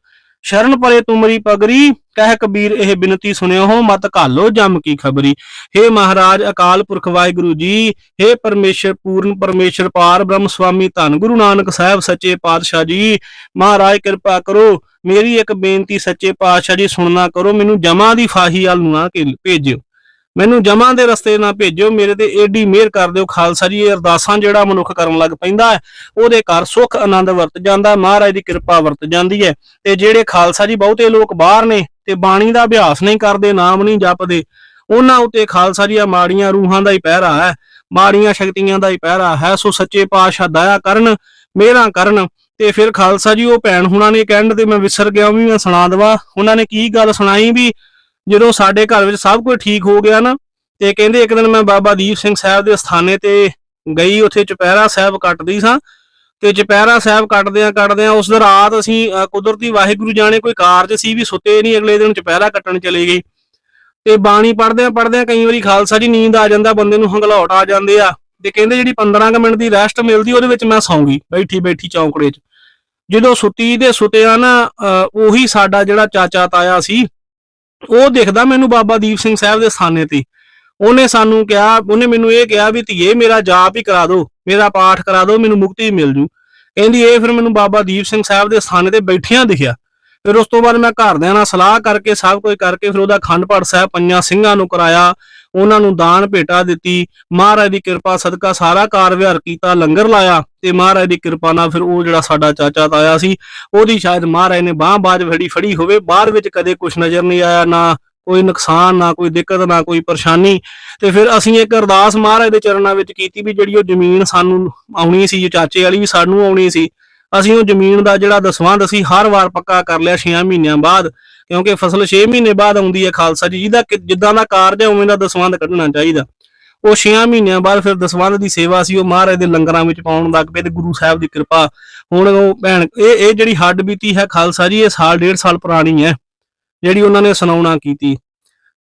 ਸ਼ਰਨ ਪਰੇ ਤੁਮਰੀ ਪਗਰੀ, ਕਹਿ ਕਬੀਰ ਇਹ ਬਿਨਤੀ ਸੁਣਿਓ ਹੋ ਮਤ ਘਾਲੋ ਜਮ ਕੀ ਖਬਰੀ। हे ਮਹਾਰਾਜ, ਅਕਾਲ ਪੁਰਖ ਵਾਹਿਗੁਰੂ ਜੀ हे ਪਰਮੇਸ਼ਰ, ਪੂਰਨ ਪਰਮੇਸ਼ਰ ਪਾਰ, ਬ੍ਰਹਮ ਸੁਆਮੀ ਧੰਨ ਗੁਰੂ ਨਾਨਕ ਸਾਹਿਬ ਸੱਚੇ ਪਾਤਸ਼ਾਹ ਜੀ। ਮਹਾਰਾਜ, ਕਿਰਪਾ ਕਰੋ, ਮੇਰੀ ਇੱਕ ਬੇਨਤੀ ਸੱਚੇ ਪਾਤਸ਼ਾਹ ਜੀ, ਸੁਣਨਾ ਕਰੋ, ਮੈਨੂੰ ਜਮਾ ਦੀ ਫਾਹੀ ਵੱਲ ਨੂੰ ਆ ਭੇਜਿਓ। ਮੈਨੂੰ ਜਮਾਂ ਦੇ ਰਸਤੇ ਨਾ ਭੇਜਿਓ, ਮੇਰੇ ਤੇ ਏਡੀ ਮਿਹਰ ਕਰ ਦਿਓ। ਖਾਲਸਾ ਜੀ, ਇਹ ਅਰਦਾਸਾਂ ਜਿਹੜਾ ਮਨੁੱਖ ਕਰਨ ਲੱਗ ਪੈਂਦਾ ਹੈ, ਉਹਦੇ ਘਰ ਸੁੱਖ ਆਨੰਦ ਵਰਤ ਜਾਂਦਾ ਮਹਾਰਾਜ ਦੀ ਕਿਰਪਾ ਵਰਤ ਜਾਂਦੀ ਹੈ। ਤੇ ਜਿਹੜੇ ਖਾਲਸਾ ਜੀ ਬਹੁਤੇ ਲੋਕ ਬਾਹਰ ਨੇ ਤੇ ਬਾਣੀ ਦਾ ਅਭਿਆਸ ਨਹੀਂ ਕਰਦੇ, ਨਾਮ ਨਹੀਂ ਜਪਦੇ, ਉਹਨਾਂ ਉੱਤੇ ਖਾਲਸਾ ਜੀ ਆ ਮਾੜੀਆਂ ਰੂਹਾਂ ਦਾ ਹੀ ਪਹਿਰਾ ਹੈ, ਮਾੜੀਆਂ ਸ਼ਕਤੀਆਂ ਦਾ ਹੀ ਪਹਿਰਾ ਹੈ। ਸੋ ਸੱਚੇ ਪਾਤਸ਼ਾਹ ਦਇਆ ਕਰਨ, ਮਿਹਰਾਂ ਕਰਨ। ਤੇ ਫਿਰ ਖਾਲਸਾ ਜੀ, ਉਹ ਭੈਣ ਹੁਣਾਂ ਨੇ ਕਹਿਣ ਤੇ ਮੈਂ ਵਿਸਰ ਗਿਆ ਵੀ ਮੈਂ ਸੁਣਾ ਦਵਾ। ਉਹਨਾਂ ਨੇ ਕੀ ਗੱਲ ਸੁਣਾਈ ਵੀ ਜਦੋਂ ਸਾਡੇ ਘਰ ਵਿੱਚ ਸਭ ਕੁਝ ਠੀਕ ਹੋ ਗਿਆ ਨਾ ਤੇ ਕਹਿੰਦੇ ਇੱਕ ਦਿਨ ਮੈਂ ਬਾਬਾ ਦੀਪ ਸਿੰਘ ਸਾਹਿਬ ਦੇ ਸਥਾਨੇ ਤੇ ਗਈ ਉੱਥੇ ਚੁਪਹਿਰਾ ਸਾਹਿਬ ਕੱਟਦੀ ਸਾਂ। ਤੇ ਚੁਪਹਿਰਾ ਸਾਹਿਬ ਕੱਟਦਿਆਂ ਕੱਟਦਿਆਂ ਉਸ ਦਿਨ ਰਾਤ ਅਸੀਂ ਕੁਦਰਤੀ ਵਾਹਿਗੁਰੂ ਜਾਣੇ ਕੋਈ ਕਾਰਜ ਸੀ ਵੀ ਸੁੱਤੇ ਨਹੀਂ ਅਗਲੇ ਦਿਨ ਚੁਪਹਿਰਾ ਕੱਟਣ ਚਲੇ ਗਏ। ਤੇ ਬਾਣੀ ਪੜਦਿਆਂ ਪੜਦਿਆਂ ਕਈ ਵਾਰੀ ਖਾਲਸਾ ਜੀ ਨੀਂਦ ਆ ਜਾਂਦਾ ਬੰਦੇ ਨੂੰ ਹੰਗਲਾਉਟ ਆ ਜਾਂਦੇ ਆ। ਤੇ ਕਹਿੰਦੇ ਜਿਹੜੀ 15 ਕੁ ਮਿੰਟ ਦੀ ਰੈਸਟ ਮਿਲਦੀ ਉਹਦੇ ਵਿੱਚ ਮੈਂ ਸੌਂਗੀ ਬੈਠੀ ਬੈਠੀ ਚੌਂਕੜੇ 'ਚ। ਜਦੋਂ ਸੁੱਤੀ ਦੇ ਸੁੱਤਿਆ ਨਾ ਅ, ਉਹੀ ਸਾਡਾ ਜਿਹੜਾ ਚਾਚਾ ਤਾਇਆ ਸੀ ਉਹ ਦਿਖਦਾ ਮੈਨੂੰ ਬਾਬਾ ਦੀਪ ਸਿੰਘ ਸਾਹਿਬ ਦੇ ਸਥਾਨੇ ਤੇ। ਉਹਨੇ ਸਾਨੂੰ ਕਿਹਾ, ਉਹਨੇ ਮੈਨੂੰ ਇਹ ਕਿਹਾ ਵੀ ਧੀਏ, ਮੇਰਾ ਜਾਪ ਹੀ ਕਰਾ ਦਿਓ ਮੇਰਾ ਪਾਠ ਕਰਾ ਦਿਓ ਮੈਨੂੰ ਮੁਕਤੀ ਮਿਲ ਜੂ। ਕਹਿੰਦੀ, ਇਹ ਫਿਰ ਮੈਨੂੰ ਬਾਬਾ ਦੀਪ ਸਿੰਘ ਸਾਹਿਬ ਦੇ ਸਥਾਨੇ ਤੇ ਬੈਠਿਆਂ ਦਿਖਿਆ। ਫਿਰ ਉਸ ਤੋਂ ਬਾਅਦ ਮੈਂ ਘਰਦਿਆਂ ਨਾਲ ਸਲਾਹ ਕਰਕੇ, ਸਭ ਕੁਝ ਕਰਕੇ ਫਿਰ ਉਹਦਾ ਖੰਡ ਪਾਠ ਸਾਹਿਬ ਪੰਜਾਂ ਸਿੰਘਾਂ ਨੂੰ ਕਰਾਇਆ। ਉਹਨਾਂ ਨੂੰ ਦਾਨ ਭੇਟਾ ਦਿੱਤੀ। ਮਹਾਰਾਜ ਦੀ ਕਿਰਪਾ, ਸਦਕਾ ਸਾਰਾ ਕਾਰ ਵਿਹਾਰ ਕੀਤਾ, ਲੰਗਰ ਲਾਇਆ। ਤੇ ਮਹਾਰਾਜ ਦੀ ਕਿਰਪਾ ਨਾਲ ਫਿਰ ਉਹ ਜਿਹੜਾ ਸਾਡਾ ਚਾਚਾ ਤਾਇਆ ਸੀ, ਉਹਦੀ ਸ਼ਾਇਦ ਮਹਾਰਾਜ ਨੇ ਬਾਹ ਬਾਜ ਫੜੀ ਫੜੀ ਹੋਵੇ, ਬਾਅਦ ਵਿੱਚ ਕਦੇ ਕੁਝ ਨਜ਼ਰ ਨਹੀਂ ਆਇਆ, ਨਾ ਕੋਈ ਨੁਕਸਾਨ, ਨਾ ਕੋਈ ਦਿੱਕਤ, ਨਾ ਕੋਈ ਪਰੇਸ਼ਾਨੀ। ਤੇ ਫਿਰ ਅਸੀਂ ਇੱਕ ਅਰਦਾਸ ਮਹਾਰਾਜ ਦੇ ਚਰਨਾਂ ਵਿੱਚ ਕੀਤੀ ਵੀ ਜਿਹੜੀ ਉਹ ਜ਼ਮੀਨ ਸਾਨੂੰ ਆਉਣੀ ਸੀ ਚਾਚੇ ਵਾਲੀ ਵੀ ਸਾਨੂੰ ਆਉਣੀ ਸੀ, ਅਸੀਂ ਉਹ ਜ਼ਮੀਨ ਦਾ ਜਿਹੜਾ ਦਸਵੰਧ ਅਸੀਂ ਹਰ ਵਾਰ ਪੱਕਾ ਕਰ ਲਿਆ 6 ਮਹੀਨਿਆਂ ਬਾਅਦ, ਕਿਉਂਕਿ ਫਸਲ 6 ਮਹੀਨੇ ਬਾਅਦ ਆਉਂਦੀ ਹੈ ਖਾਲਸਾ ਜੀ, ਜਿਹਦਾ ਜਿੱਦਾਂ ਦਾ ਕਾਰਜ ਹੈ, ਉਵੇਂ ਦਾ ਦਸਵੰਧ ਕੱਢਣਾ ਚਾਹੀਦਾ। ਉਹ 6 ਮਹੀਨਿਆਂ ਬਾਅਦ ਫਿਰ ਦਸਵੰਧ ਦੀ ਸੇਵਾ ਸੀ, ਉਹ ਮਹਾਰਾਜ ਦੇ ਲੰਗਰਾਂ ਵਿੱਚ ਪਾਉਣ ਲੱਗ ਪਏ ਤੇ ਗੁਰੂ ਸਾਹਿਬ ਦੀ ਕਿਰਪਾ। ਹੁਣ ਉਹ ਭੈਣ, ਇਹ ਇਹ ਜਿਹੜੀ ਹੱਡ ਬੀਤੀ ਹੈ ਖਾਲਸਾ ਜੀ, ਇਹ ਸਾਲ, ਡੇਢ ਸਾਲ ਪੁਰਾਣੀ ਹੈ, ਜਿਹੜੀ ਉਹਨਾਂ ਨੇ ਸੁਣਾਉਣਾ ਕੀਤੀ।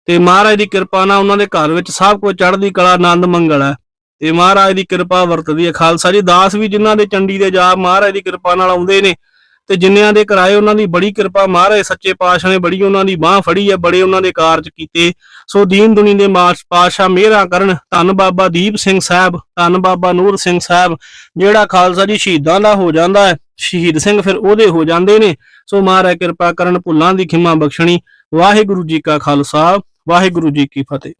ਤੇ ਮਹਾਰਾਜ ਦੀ ਕਿਰਪਾ ਨਾਲ ਉਹਨਾਂ ਦੇ ਘਰ ਵਿੱਚ ਸਭ ਕੁਝ ਚੜ੍ਹਦੀ ਕਲਾ, ਆਨੰਦ, ਮੰਗਲ ਹੈ। ਤੇ ਮਹਾਰਾਜ ਦੀ ਕਿਰਪਾ ਵਰਤਦੀ ਹੈ। ਖਾਲਸਾ ਜੀ, ਦਾਸ ਵੀ ਜਿਨ੍ਹਾਂ ਦੇ ਚੰਡੀ ਦੇ ਜਾਪ ਮਹਾਰਾਜ ਦੀ ਕਿਰਪਾ ਨਾਲ ਆਉਂਦੇ ਨੇ ਤੇ ਜਿੰਨਿਆਂ ਦੇ ਕਰਾਏ ਉਹਨਾਂ ਦੀ ਬੜੀ ਕਿਰਪਾ ਮਹਾਰਾਜ, ਸੱਚੇ ਪਾਤਸ਼ਾਹ ਨੇ ਬੜੀ ਉਹਨਾਂ ਦੀ ਬਾਹ ਫੜੀ ਹੈ, ਬੜੇ ਉਹਨਾਂ ਦੇ ਕਾਰਜ ਕੀਤੇ। ਸੋ ਦੀਨ ਦੁਨੀ ਦੇ ਮਾਸ ਪਾਤਸ਼ਾਹ ਮਿਹਰਾਂ ਕਰਨ। ਧੰਨ ਬਾਬਾ ਦੀਪ ਸਿੰਘ ਸਾਹਿਬ, ਧੰਨ ਬਾਬਾ ਨੂਰ ਸਿੰਘ ਸਾਹਿਬ, ਜਿਹੜਾ ਖਾਲਸਾ ਜੀ ਸ਼ਹੀਦਾਂ ਦਾ ਹੋ ਜਾਂਦਾ ਹੈ, ਸ਼ਹੀਦ ਸਿੰਘ ਫਿਰ ਉਹਦੇ ਹੋ ਜਾਂਦੇ ਨੇ। ਸੋ ਮਹਾਰਾਜ ਕਿਰਪਾ ਕਰਨ, ਭੁੱਲਾਂ ਦੀ ਖਿਮਾ ਬਖਸ਼ਣੀ। ਵਾਹਿਗੁਰੂ ਜੀ ਕਾ ਖਾਲਸਾ, ਵਾਹਿਗੁਰੂ ਜੀ ਕੀ ਫਤਿਹ।